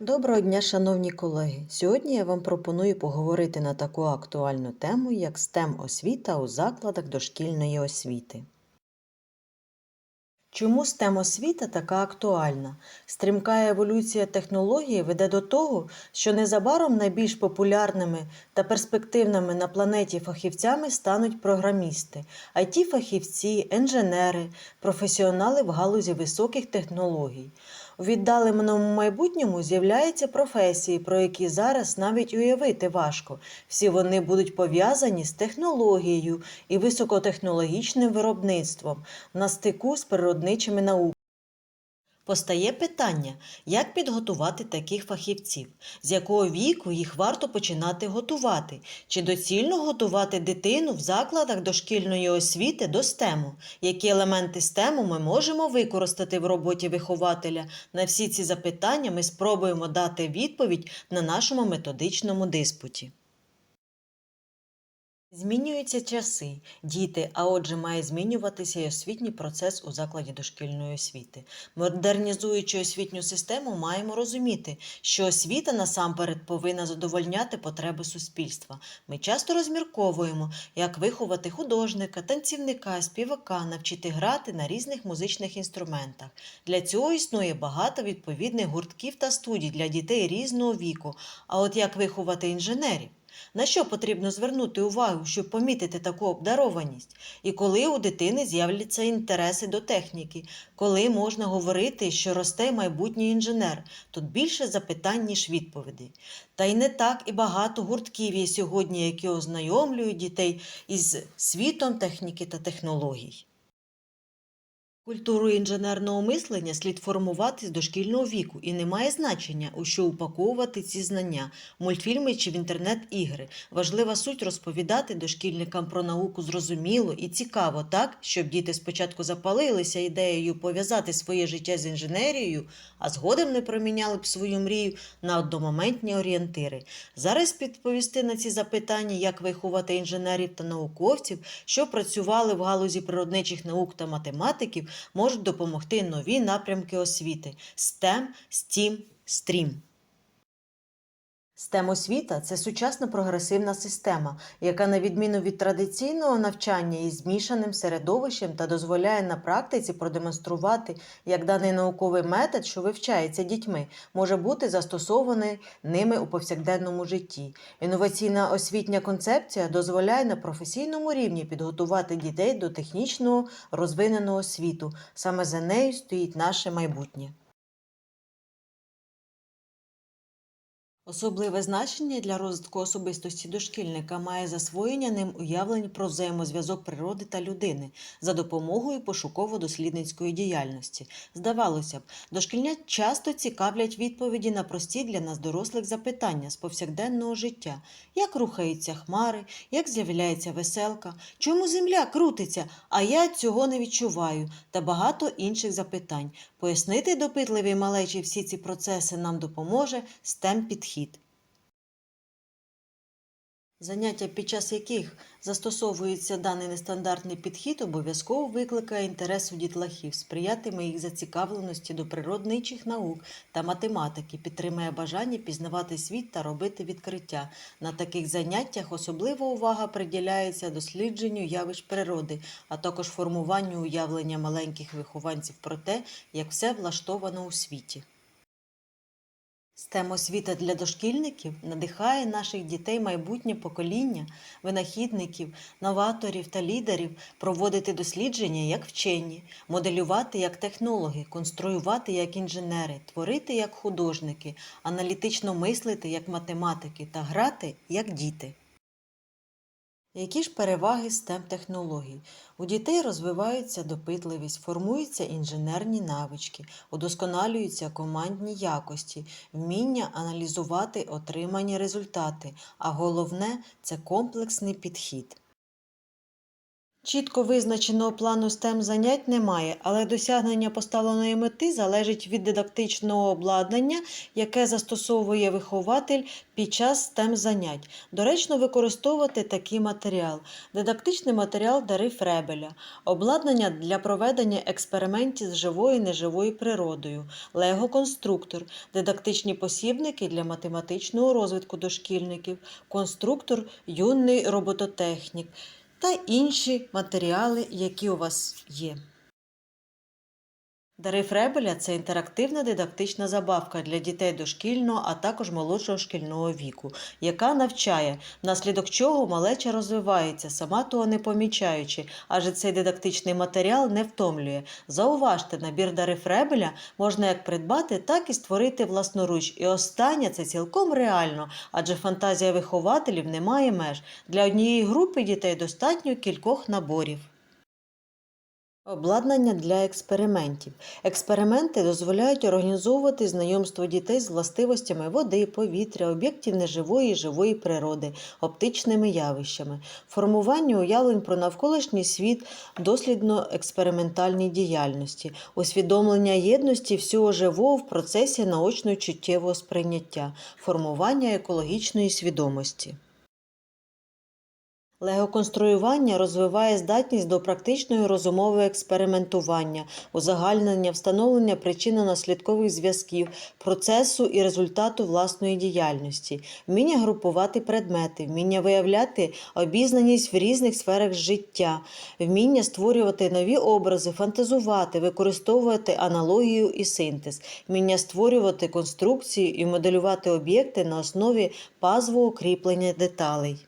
Доброго дня, шановні колеги! Сьогодні я вам пропоную поговорити на таку актуальну тему, як STEM освіта у закладах дошкільної освіти. Чому STEM освіта така актуальна? Стрімка еволюція технології веде до того, що незабаром найбільш популярними та перспективними на планеті фахівцями стануть програмісти, it фахівці інженери, професіонали в галузі високих технологій. У віддаленому майбутньому з'являються професії, про які зараз навіть уявити важко. Всі вони будуть пов'язані з технологією і високотехнологічним виробництвом на стику з природничими науками. Постає питання, як підготувати таких фахівців, з якого віку їх варто починати готувати, чи доцільно готувати дитину в закладах дошкільної освіти до стему, які елементи стему ми можемо використати в роботі вихователя. На всі ці запитання ми спробуємо дати відповідь на нашому методичному диспуті. Змінюються часи, діти, а отже, має змінюватися і освітній процес у закладі дошкільної освіти. Модернізуючи освітню систему, маємо розуміти, що освіта насамперед повинна задовольняти потреби суспільства. Ми часто розмірковуємо, як виховати художника, танцівника, співака, навчити грати на різних музичних інструментах. Для цього існує багато відповідних гуртків та студій для дітей різного віку. А от як виховати інженерів? На що потрібно звернути увагу, щоб помітити таку обдарованість? І коли у дитини з'являться інтереси до техніки, коли можна говорити, що росте майбутній інженер, тут більше запитань, ніж відповідей. Та й не так і багато гуртків є сьогодні, які ознайомлюють дітей із світом техніки та технологій. Культуру інженерного мислення слід формувати з дошкільного віку, і не має значення, у що упаковувати ці знання, мультфільми чи в інтернет-ігри. Важлива суть розповідати дошкільникам про науку зрозуміло і цікаво, так, щоб діти спочатку запалилися ідеєю пов'язати своє життя з інженерією, а згодом не проміняли б свою мрію на одномоментні орієнтири. Зараз підповісти на ці запитання, як виховати інженерів та науковців, що працювали в галузі природничих наук та математиків, можуть допомогти нові напрямки освіти STEM, STEAM, STREAM. STEM освіта це сучасна прогресивна система, яка, на відміну від традиційного навчання із змішаним середовищем та дозволяє на практиці продемонструвати, як даний науковий метод, що вивчається дітьми, може бути застосований ними у повсякденному житті. Інноваційна освітня концепція дозволяє на професійному рівні підготувати дітей до технічного розвиненого світу. Саме за нею стоїть наше майбутнє. Особливе значення для розвитку особистості дошкільника має засвоєння ним уявлень про взаємозв'язок природи та людини за допомогою пошуково-дослідницької діяльності. Здавалося б, дошкільнят часто цікавлять відповіді на прості для нас дорослих запитання з повсякденного життя: як рухаються хмари, як з'являється веселка, чому земля крутиться, а я цього не відчуваю, та багато інших запитань. Пояснити допитливій малечі всі ці процеси нам допоможе STEM підхід. Заняття, під час яких застосовується даний нестандартний підхід, обов'язково викликає інтерес у дітлахів, сприятиме їх зацікавленості до природничих наук та математики, підтримує бажання пізнавати світ та робити відкриття. На таких заняттях особлива увага приділяється дослідженню явищ природи, а також формуванню уявлення маленьких вихованців про те, як все влаштовано у світі. STEM освіта для дошкільників надихає наших дітей майбутнє покоління, винахідників, новаторів та лідерів проводити дослідження як вчені, моделювати як технологи, конструювати як інженери, творити як художники, аналітично мислити як математики та грати як діти. Які ж переваги STEM технологій? У дітей розвиваються допитливість, формуються інженерні навички, удосконалюються командні якості, вміння аналізувати отримані результати, а головне це комплексний підхід. Чітко визначеного плану STEM занять немає, але досягнення поставленої мети залежить від дидактичного обладнання, яке застосовує вихователь під час STEM занять. Доречно використовувати такий матеріал: дидактичний матеріал Дари Фребеля, обладнання для проведення експериментів з живою і неживою природою, Лего-конструктор, дидактичні посібники для математичного розвитку дошкільників, конструктор юний робототехнік та інші матеріали, які у вас є. Дари Фребеля це інтерактивна дидактична забавка для дітей дошкільного, а також молодшого шкільного віку, яка навчає, внаслідок чого малеча розвивається, сама того не помічаючи, адже цей дидактичний матеріал не втомлює. Зауважте, набір Дари Фребеля можна як придбати, так і створити власноруч. І останнє це цілком реально, адже фантазія вихователів не має меж. Для однієї групи дітей достатньо кількох наборів. Обладнання для експериментів. Експерименти дозволяють організовувати знайомство дітей з властивостями води, повітря, об'єктів неживої і живої природи, оптичними явищами, формування уявлень про навколишній світ, дослідно-експериментальній діяльності, усвідомлення єдності всього живого в процесі наочно-чуттєвого сприйняття, формування екологічної свідомості. Лего-конструювання розвиває здатність до практичного і розумового експериментування, узагальнення, встановлення причинно-наслідкових зв'язків, процесу і результату власної діяльності, вміння групувати предмети, вміння виявляти обізнаність в різних сферах життя, вміння створювати нові образи, фантазувати, використовувати аналогію і синтез, вміння створювати конструкції і моделювати об'єкти на основі пазового кріплення деталей.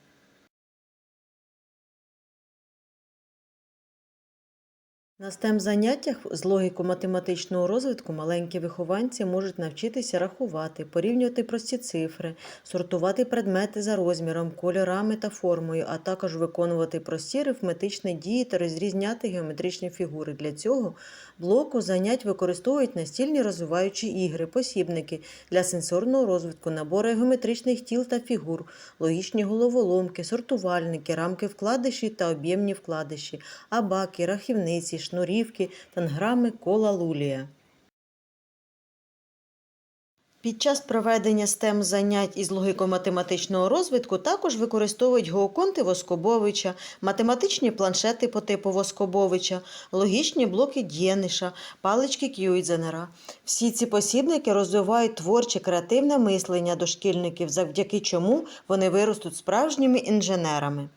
На STEM заняттях з логіко-математичного розвитку маленькі вихованці можуть навчитися рахувати, порівнювати прості цифри, сортувати предмети за розміром, кольорами та формою, а також виконувати прості арифметичні дії та розрізняти геометричні фігури. Для цього блоку занять використовують настільні розвиваючі ігри, посібники для сенсорного розвитку, набори геометричних тіл та фігур, логічні головоломки, сортувальники, рамки вкладиші та об'ємні вкладиші, абаки, рахівниці, шнурівки, танграми, кола лулія. Під час проведення STEM занять із логіко-математичного розвитку також використовують геоконти Воскобовича, математичні планшети по типу Воскобовича, логічні блоки Дєниша, палички К'юйдзенера. Всі ці посібники розвивають творче креативне мислення дошкільників, завдяки чому вони виростуть справжніми інженерами.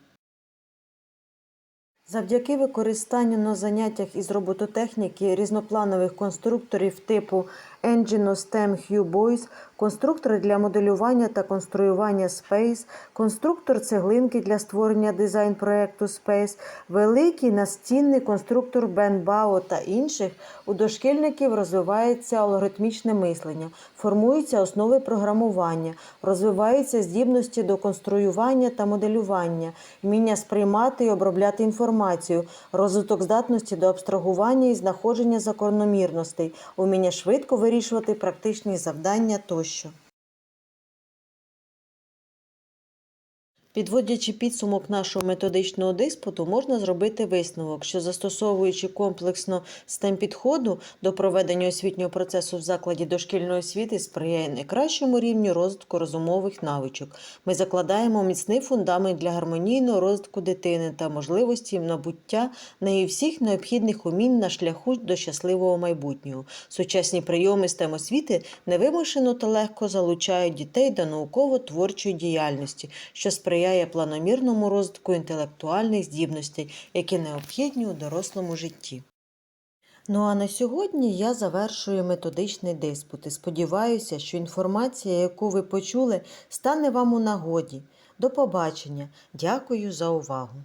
Завдяки використанню на заняттях із робототехніки різнопланових конструкторів типу Engine STEM Hue Boys, конструктори для моделювання та конструювання Space, конструктор цеглинки для створення дизайн-проекту Space, великий настінний конструктор Бенбао та інших, у дошкільників розвивається алгоритмічне мислення, формуються основи програмування, розвиваються здібності до конструювання та моделювання, вміння сприймати і обробляти інформацію, розвиток здатності до абстрагування і знаходження закономірностей, уміння швидко вирішувати практичні завдання тощо. Підводячи підсумок нашого методичного диспуту, можна зробити висновок, що застосовуючи комплексно STEM підходу до проведення освітнього процесу в закладі дошкільної освіти сприяє найкращому рівню розвитку розумових навичок. Ми закладаємо міцний фундамент для гармонійного розвитку дитини та можливості набуття неї всіх необхідних умінь на шляху до щасливого майбутнього. Сучасні прийоми STEM освіти невимушено та легко залучають дітей до науково-творчої діяльності, що сприяє сприяє планомірному розвитку інтелектуальних здібностей, які необхідні у дорослому житті. Ну а на сьогодні я завершую методичний диспут і сподіваюся, що інформація, яку ви почули, стане вам у нагоді. До побачення. Дякую за увагу!